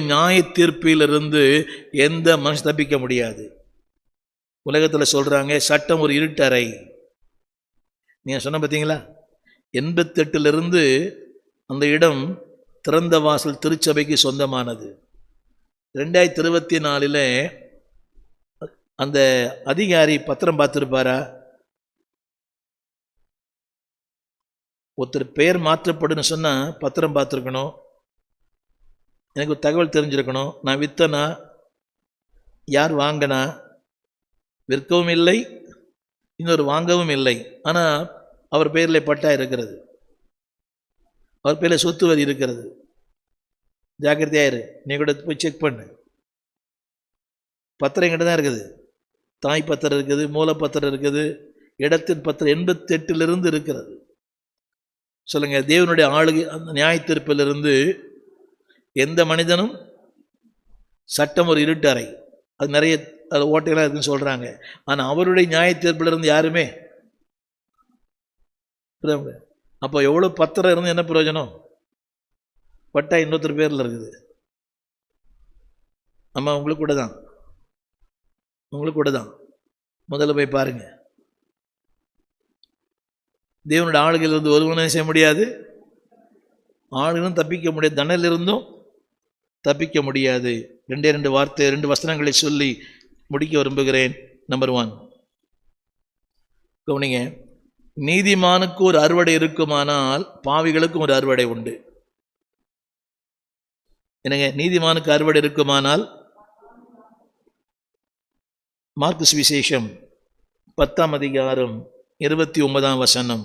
நியாய தீர்ப்பிலிருந்து எந்த மனுஷன் தப்பிக்க முடியாது. உலகத்தில் சொல்றாங்க சட்டம் ஒரு இருட்டறை. நீங்க சொன்ன பார்த்தீங்களா எண்பத்தெட்டுலேருந்து அந்த இடம் திறந்த வாசல் திருச்சபைக்கு சொந்தமானது. ரெண்டாயிரத்தி இருபத்தி நாலில் அந்த அதிகாரி பத்திரம் பார்த்துருப்பாரா? ஒருத்தர் பெயர் மாற்றப்படுன்னு சொன்னால் பத்திரம் பார்த்துருக்கணும். எனக்கு தகவல் தெரிஞ்சிருக்கணும். நான் வித்தனா யார் வாங்கினா விற்கவும் இல்லை இன்னொரு வாங்கவும் இல்லை. ஆனால் அவர் பேரில் பட்டா இருக்கிறது. அவர் பேரில் சொத்து வரி இருக்கிறது. ஜாக்கிரதையாயிரு நீ கூட போய் செக் பண்ணு. பத்திரம் எங்கிட்ட தான் இருக்குது. தாய் பத்திரம் இருக்குது மூலப்பத்திரம் இருக்குது இடத்தின் பத்திரம் எண்பத்தெட்டிலிருந்து இருக்கிறது. சொல்லுங்கள் தேவனுடைய ஆளுகை அந்த நியாயத்தீர்ப்பிலிருந்து எந்த மனிதனும் சட்டம் ஒரு இருட்டறை அது நிறைய அது ஓட்டைகளாக இருக்குன்னு சொல்கிறாங்க ஆனால் அவருடைய நியாயத்தீர்ப்பிலிருந்து யாருமே அப்போ எவ்வளோ பத்திரம் இருந்து என்ன பிரயோஜனம்? பட்டா இன்னொருத்தர் பேரில் இருக்குது. நம்ம உங்களுக்கு கூட தான். உங்களுக்கு கூட தான். முதல்ல போய் பாருங்க. தேவனுடைய ஆளுகையிலிருந்து ஒருவனும் செய்ய முடியாது? ஆளுகளும் தப்பிக்க முடியாது. தண்டலிருந்தும் தப்பிக்க முடியாது. ரெண்டே ரெண்டு வார்த்தை ரெண்டு வசனங்களை சொல்லி முடிக்க விரும்புகிறேன். நம்பர் ஒன் கவனிங்க நீதிமானுக்கு ஒரு அறுவடை இருக்குமானால் பாவிகளுக்கும் ஒரு அறுவடை உண்டு. என்னங்க நீதிமானுக்கு அறுவடை இருக்குமானால்? மார்க்கு விசேஷம் பத்தாம் அதிகாரம் இருபத்தி ஒன்பதாம் வசனம்.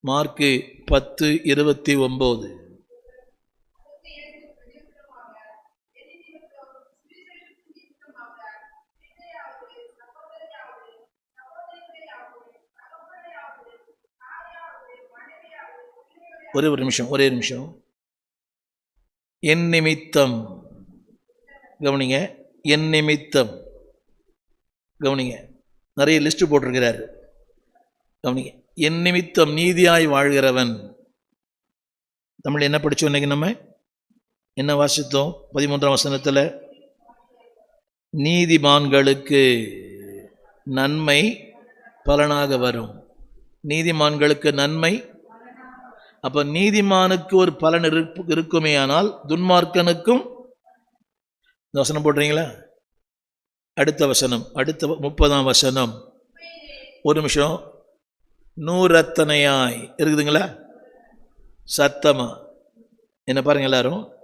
மார்க்கு பத்து இருபத்தி ஒம்பது ஒரே ஒரு நிமிஷம் ஒரே நிமிஷம். என் நிமித்தம். கவனிங்க என் நிமித்தம். கவனிங்க நிறைய லிஸ்ட் போட்டிருக்கிறாரு. கவனிங்க என் நிமித்தம் நீதியாய் வாழ்கிறவன். தமிழ் என்ன படிச்சோம் இன்னைக்கு நம்ம? என்ன வாசித்தோம்? பதிமூன்றாம் வசனத்தில் நீதிமான்களுக்கு நன்மை பலனாக வரும். நீதிமான்களுக்கு நன்மை அப்ப நீதிமானுக்கு ஒரு பலன் இருப்பு இருக்குமே ஆனால் துன்மார்க்கனுக்கும் இந்த வசனம் போடுறீங்களா? அடுத்த வசனம் அடுத்த முப்பதாம் வசனம். ஒரு நிமிஷம். நூறத்தனையாய். இருக்குதுங்களா? சத்தமா. என்ன பாருங்க எல்லாரும்.